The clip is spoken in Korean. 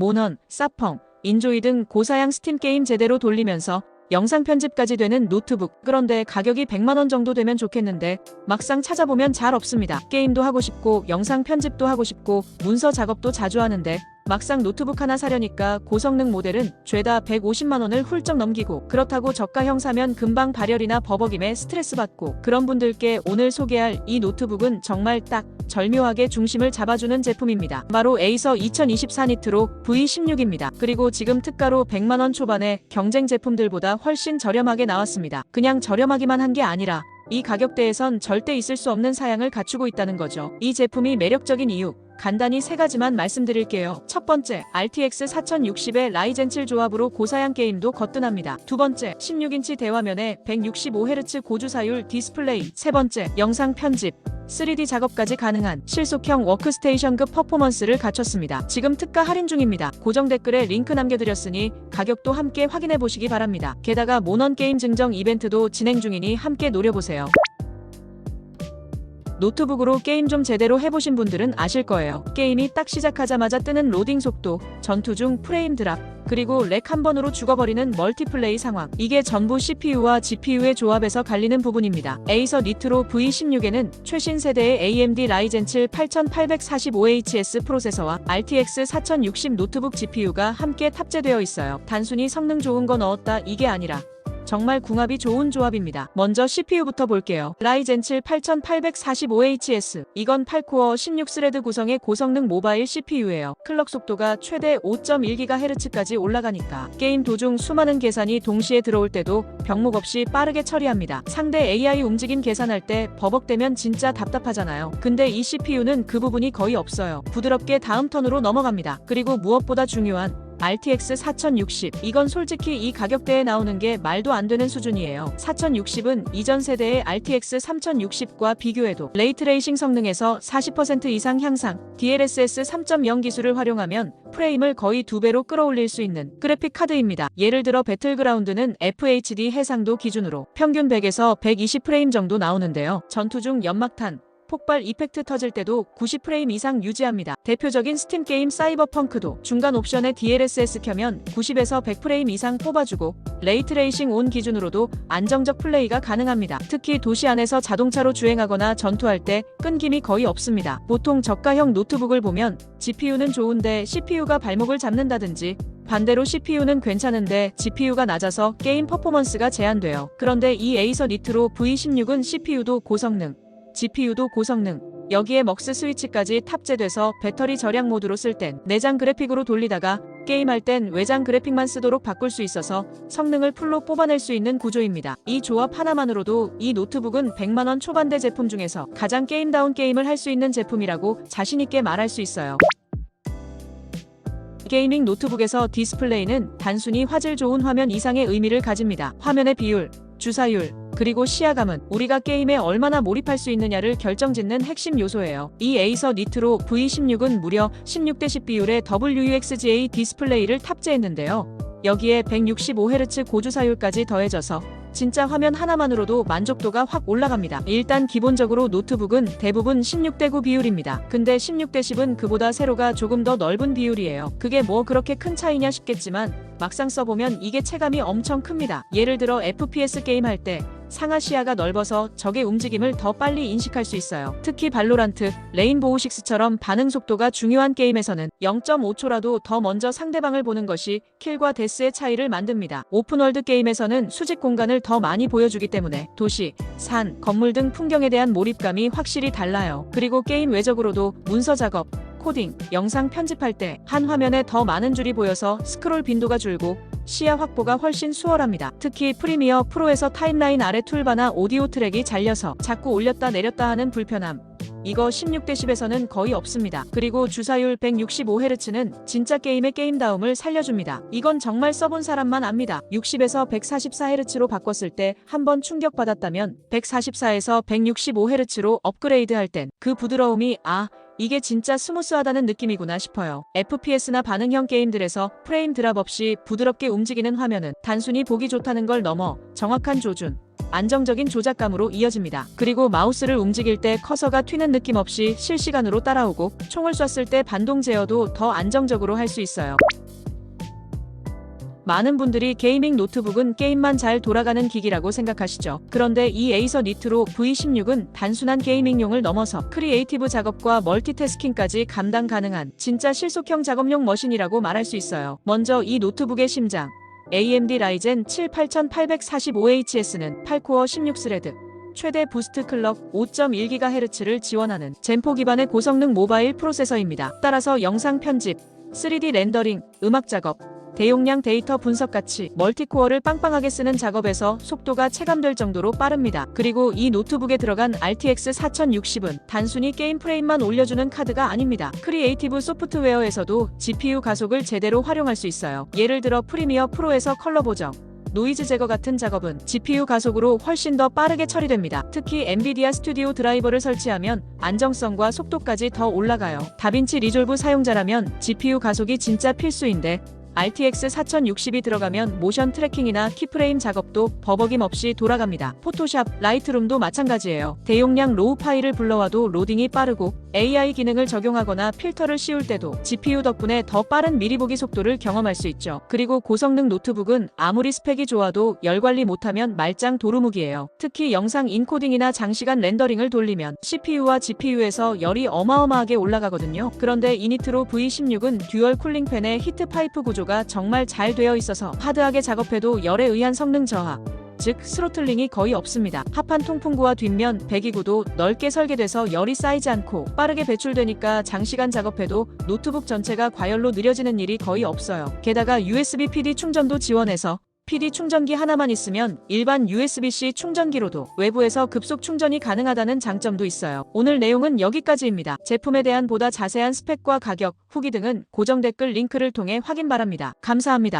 모넌, 사펑, 인조이 등 고사양 스팀 게임 제대로 돌리면서 영상 편집까지 되는 노트북. 그런데 가격이 100만원 정도 되면 좋겠는데 막상 찾아보면 잘 없습니다. 게임도 하고 싶고 영상 편집도 하고 싶고 문서 작업도 자주 하는데 막상 노트북 하나 사려니까 고성능 모델은 죄다 150만원을 훌쩍 넘기고 그렇다고 저가형 사면 금방 발열이나 버벅임에 스트레스 받고 그런 분들께 오늘 소개할 이 노트북은 정말 딱 절묘하게 중심을 잡아주는 제품입니다. 바로 에이서 2024 니트로 V16입니다. 그리고 지금 특가로 100만원 초반에 경쟁 제품들보다 훨씬 저렴하게 나왔습니다. 그냥 저렴하기만 한 게 아니라 이 가격대에선 절대 있을 수 없는 사양을 갖추고 있다는 거죠. 이 제품이 매력적인 이유 간단히 세 가지만 말씀드릴게요. 첫 번째, RTX 4060의 라이젠 7 조합으로 고사양 게임도 거뜬합니다. 두 번째, 16인치 대화면에 165Hz 고주사율 디스플레이. 세 번째, 영상 편집. 3D 작업까지 가능한 실속형 워크스테이션급 퍼포먼스를 갖췄습니다. 지금 특가 할인 중입니다. 고정 댓글에 링크 남겨드렸으니 가격도 함께 확인해 보시기 바랍니다. 게다가 모넌 게임 증정 이벤트도 진행 중이니 함께 노려보세요. 노트북으로 게임 좀 제대로 해보신 분들은 아실 거예요. 게임이 딱 시작하자마자 뜨는 로딩 속도, 전투 중 프레임 드랍, 그리고 렉 한 번으로 죽어버리는 멀티플레이 상황. 이게 전부 CPU와 GPU의 조합에서 갈리는 부분입니다. 에이서 니트로 V16에는 최신 세대의 AMD 라이젠 7 8845HS 프로세서와 RTX 4060 노트북 GPU가 함께 탑재되어 있어요. 단순히 성능 좋은 거 넣었다 이게 아니라 정말 궁합이 좋은 조합입니다. 먼저 CPU부터 볼게요. 라이젠 7 8845HS. 이건 8코어 16스레드 구성의 고성능 모바일 CPU예요. 클럭 속도가 최대 5.1GHz까지 올라가니까 게임 도중 수많은 계산이 동시에 들어올 때도 병목 없이 빠르게 처리합니다. 상대 AI 움직임 계산할 때 버벅대면 진짜 답답하잖아요. 근데 이 CPU는 그 부분이 거의 없어요. 부드럽게 다음 턴으로 넘어갑니다. 그리고 무엇보다 중요한 RTX 4060. 이건 솔직히 이 가격대에 나오는 게 말도 안 되는 수준이에요. 4060은 이전 세대의 RTX 3060과 비교해도 레이트레이싱 성능에서 40% 이상 향상, DLSS 3.0 기술을 활용하면 프레임을 거의 두 배로 끌어올릴 수 있는 그래픽 카드입니다. 예를 들어 배틀그라운드는 FHD 해상도 기준으로 평균 100에서 120 프레임 정도 나오는데요. 전투 중 연막탄, 폭발 이펙트 터질 때도 90프레임 이상 유지합니다. 대표적인 스팀 게임 사이버펑크도 중간 옵션에 DLSS 켜면 90에서 100프레임 이상 뽑아주고 레이트레이싱 온 기준으로도 안정적 플레이가 가능합니다. 특히 도시 안에서 자동차로 주행하거나 전투할 때 끊김이 거의 없습니다. 보통 저가형 노트북을 보면 GPU는 좋은데 CPU가 발목을 잡는다든지 반대로 CPU는 괜찮은데 GPU가 낮아서 게임 퍼포먼스가 제한돼요. 그런데 이 에이서 니트로 V16은 CPU도 고성능, GPU도 고성능, 여기에 먹스 스위치까지 탑재돼서 배터리 절약 모드로 쓸 땐 내장 그래픽으로 돌리다가 게임할 땐 외장 그래픽만 쓰도록 바꿀 수 있어서 성능을 풀로 뽑아낼 수 있는 구조입니다. 이 조합 하나만으로도 이 노트북은 100만원 초반대 제품 중에서 가장 게임다운 게임을 할 수 있는 제품이라고 자신있게 말할 수 있어요. 게이밍 노트북에서 디스플레이는 단순히 화질 좋은 화면 이상의 의미를 가집니다. 화면의 비율, 주사율, 그리고 시야감은 우리가 게임에 얼마나 몰입할 수 있느냐를 결정짓는 핵심 요소예요. 이 에이서 니트로 V16은 무려 16대 10 비율의 WUXGA 디스플레이를 탑재했는데요. 여기에 165Hz 고주사율까지 더해져서 진짜 화면 하나만으로도 만족도가 확 올라갑니다. 일단 기본적으로 노트북은 대부분 16대 9 비율입니다. 근데 16대 10은 그보다 세로가 조금 더 넓은 비율이에요. 그게 뭐 그렇게 큰 차이냐 싶겠지만 막상 써보면 이게 체감이 엄청 큽니다. 예를 들어 FPS 게임 할때 상하 시야가 넓어서 적의 움직임을 더 빨리 인식할 수 있어요. 특히 발로란트, 레인보우 식스처럼 반응 속도가 중요한 게임에서는 0.5초라도 더 먼저 상대방을 보는 것이 킬과 데스의 차이를 만듭니다. 오픈월드 게임에서는 수직 공간을 더 많이 보여주기 때문에 도시, 산, 건물 등 풍경에 대한 몰입감이 확실히 달라요. 그리고 게임 외적으로도 문서 작업, 코딩, 영상 편집할 때 한 화면에 더 많은 줄이 보여서 스크롤 빈도가 줄고 시야 확보가 훨씬 수월합니다. 특히 프리미어 프로에서 타임라인 아래 툴바나 오디오 트랙이 잘려서 자꾸 올렸다 내렸다 하는 불편함. 이거 16대 10에서는 거의 없습니다. 그리고 주사율 165Hz는 진짜 게임의 게임다움을 살려줍니다. 이건 정말 써본 사람만 압니다. 60에서 144Hz로 바꿨을 때 한 번 충격받았다면 144에서 165Hz로 업그레이드할 땐 그 부드러움이 아 이게 진짜 스무스하다는 느낌이구나 싶어요. FPS나 반응형 게임들에서 프레임 드랍 없이 부드럽게 움직이는 화면은 단순히 보기 좋다는 걸 넘어 정확한 조준, 안정적인 조작감으로 이어집니다. 그리고 마우스를 움직일 때 커서가 튀는 느낌 없이 실시간으로 따라오고 총을 쐈을 때 반동 제어도 더 안정적으로 할 수 있어요. 많은 분들이 게이밍 노트북은 게임만 잘 돌아가는 기기라고 생각하시죠. 그런데 이 에이서 니트로 V16은 단순한 게이밍용을 넘어서 크리에이티브 작업과 멀티태스킹까지 감당 가능한 진짜 실속형 작업용 머신이라고 말할 수 있어요. 먼저 이 노트북의 심장 AMD 라이젠 7 8845HS는 8코어 16스레드 최대 부스트 클럭 5.1GHz를 지원하는 젠포 기반의 고성능 모바일 프로세서입니다. 따라서 영상 편집, 3D 렌더링, 음악 작업, 대용량 데이터 분석 같이 멀티코어를 빵빵하게 쓰는 작업에서 속도가 체감될 정도로 빠릅니다. 그리고 이 노트북에 들어간 RTX 4060은 단순히 게임 프레임만 올려주는 카드가 아닙니다. 크리에이티브 소프트웨어에서도 GPU 가속을 제대로 활용할 수 있어요. 예를 들어 프리미어 프로에서 컬러 보정, 노이즈 제거 같은 작업은 GPU 가속으로 훨씬 더 빠르게 처리됩니다. 특히 엔비디아 스튜디오 드라이버를 설치하면 안정성과 속도까지 더 올라가요. 다빈치 리졸브 사용자라면 GPU 가속이 진짜 필수인데 RTX 4060이 들어가면 모션 트래킹이나 키프레임 작업도 버벅임 없이 돌아갑니다. 포토샵, 라이트룸도 마찬가지예요. 대용량 로우 파일을 불러와도 로딩이 빠르고 AI 기능을 적용하거나 필터를 씌울 때도 GPU 덕분에 더 빠른 미리 보기 속도를 경험할 수 있죠. 그리고 고성능 노트북은 아무리 스펙이 좋아도 열 관리 못하면 말짱 도루묵이에요. 특히 영상 인코딩이나 장시간 렌더링을 돌리면 CPU와 GPU에서 열이 어마어마하게 올라가거든요. 그런데 이니트로 V16은 듀얼 쿨링 팬의 히트 파이프 구조가 정말 잘 되어 있어서 하드하게 작업해도 열에 의한 성능 저하, 즉 스로틀링이 거의 없습니다. 합판 통풍구와 뒷면 배기구도 넓게 설계돼서 열이 쌓이지 않고 빠르게 배출되니까 장시간 작업해도 노트북 전체가 과열로 느려지는 일이 거의 없어요. 게다가 USB PD 충전도 지원해서 PD 충전기 하나만 있으면 일반 USB-C 충전기로도 외부에서 급속 충전이 가능하다는 장점도 있어요. 오늘 내용은 여기까지입니다. 제품에 대한 보다 자세한 스펙과 가격, 후기 등은 고정 댓글 링크를 통해 확인 바랍니다. 감사합니다.